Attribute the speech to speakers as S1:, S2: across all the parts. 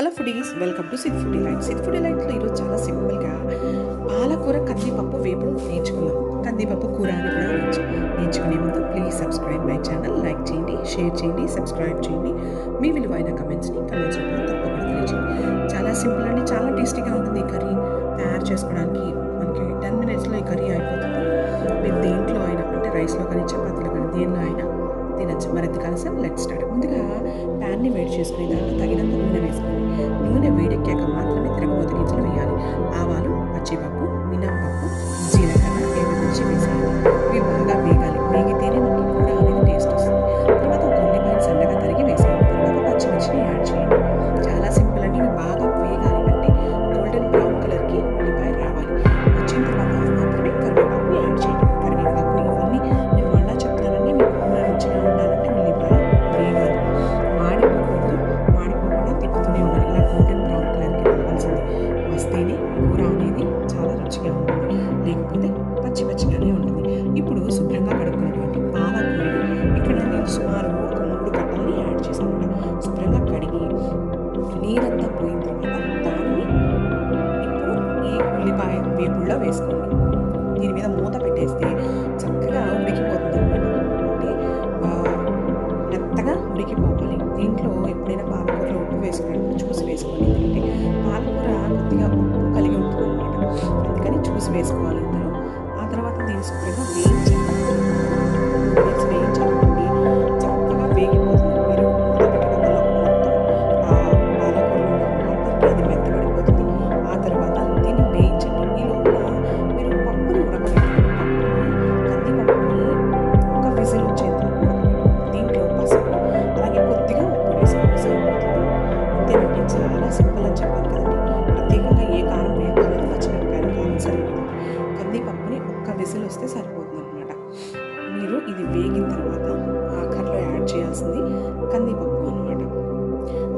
S1: Hello foodies welcome to Sid foodie light. Sid foodie లైట్లో ఈరోజు చాలా సింపుల్గా పాలకూర కందిపప్పు వేపుడు నేర్చుకున్నాం కందిపప్పు కూర అని కూడా నేర్చు నేర్చుకునే ముందు please subscribe my channel like చేయండి షేర్ చేయండి సబ్స్క్రైబ్ చేయండి. మీ విలువైన కమెంట్స్ని కమెంట్స్ రూపంలో తప్పకుండా తెలియజేయండి చాలా సింపుల్ అండి చాలా టేస్టీగా ఉంటుంది ఈ కర్రీ. తయారు చేసుకోవడానికి మనకి టెన్ మినిట్స్లో ఈ కర్రీ అయిపోతుంది. మీరు దేంట్లో అయినా అంటే రైస్లో కానీ చపాతీలో కానీ దేనిలో అయినా తినచ్చు మరింత కలిసి. లెట్ స్టార్ట్ ముందుగా ప్యాన్ని వేడి చేసుకుని దాంట్లో తగినంత నూనె వేసుకొని నూనె వేడెక్కాక మాత్రమే తిరగబోతుంది పచ్చిగా ఉంటుంది. లేకపోతే పచ్చి పచ్చిగానే ఉంటుంది. ఇప్పుడు శుభ్రంగా కడుక్కున్నటువంటి పాలకూరని ఇక్కడ నేను సుమారు ఒక మూడు కట్టలని యాడ్ చేశాను శుభ్రంగా కడిగి నీరంతా పోయిన తర్వాత దాన్ని ఇప్పుడు ఈ ఉల్లిపాయ వేపుల్లో వేసుకోండి. దీని మీద మూత పెట్టేస్తే చక్కగా ఉడికిపోతుంది. అంటే మెత్తగా ఉడికిపోవాలి. దీంట్లో ఎప్పుడైనా పాలకూరలో ఉప్పు వేసుకున్నప్పుడు చూసి వేసుకోండి. ఎందుకంటే వేసుకోవాలి ఇందులో ఆ తర్వాత దీన్ని శుభ్రంగా వేయించాలి వేసి వేయించాలనుకోండి చక్కగా వేగిపోతుంది. మీరు మూత పెట్టడం వల్ల మొత్తం పాలకూరలో ఉన్న అది మెత్తబడిపోతుంది. ఆ తర్వాత దీన్ని వేయించండి. ఈ లోపల మీరు పప్పుని ఉడకబెట్టండి పప్పుని ఒక విజిల్ వచ్చేంత దీంట్లో పసుపు అలాగే కొద్దిగా ఉప్పు వేసుకోండి సరిపోతుంది. అంతేనండి. చాలా సింపుల్ అని చెప్పాను కదండి. ప్రత్యేకంగా ఏ కారణం లేదు అది వేగిన తర్వాత ఆఖరిలో యాడ్ చేయాల్సింది కందిపప్పు అనమాట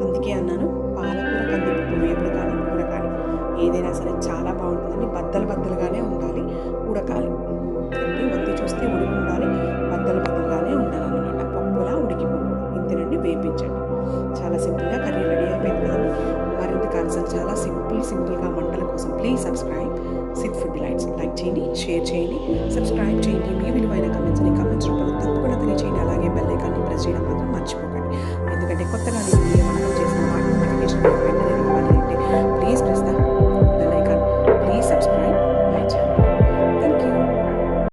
S1: అందుకే అన్నాను పాలకూర కందిపప్పు వేపుడు కానీ కూర కానీ ఏదైనా సరే చాలా బాగుంటుందండి. బద్దలు బద్దలుగానే ఉండాలి. ఉడకాలి. అంటే వద్దు చూస్తే ఉడికి ఉండాలి బద్దలు బద్దలుగానే ఉండాలన్నమాట. పప్పులా ఉడికిపోకూడదు ఇంతేనండి వేపించండి. చాలా సింపుల్గా కర్రీ రెడీ అయిపోయింది. కదండి మరింత కాన్సెప్ట్ చాలా సింపుల్ సింపుల్ సింపుల్గా వంటల కోసం please subscribe Sid food lights like చేయండి షేర్ చేయండి సబ్స్క్రైబ్ చేయండి. మీ విలువైన కమెంట్స్ని కమెంట్స్ రూపంలో తప్పకుండా తెలియజేయండి అలాగే బెల్లైకాన్ని ప్రెస్ చేయడం మాత్రం మర్చిపోకండి. ఎందుకంటే కొత్తగా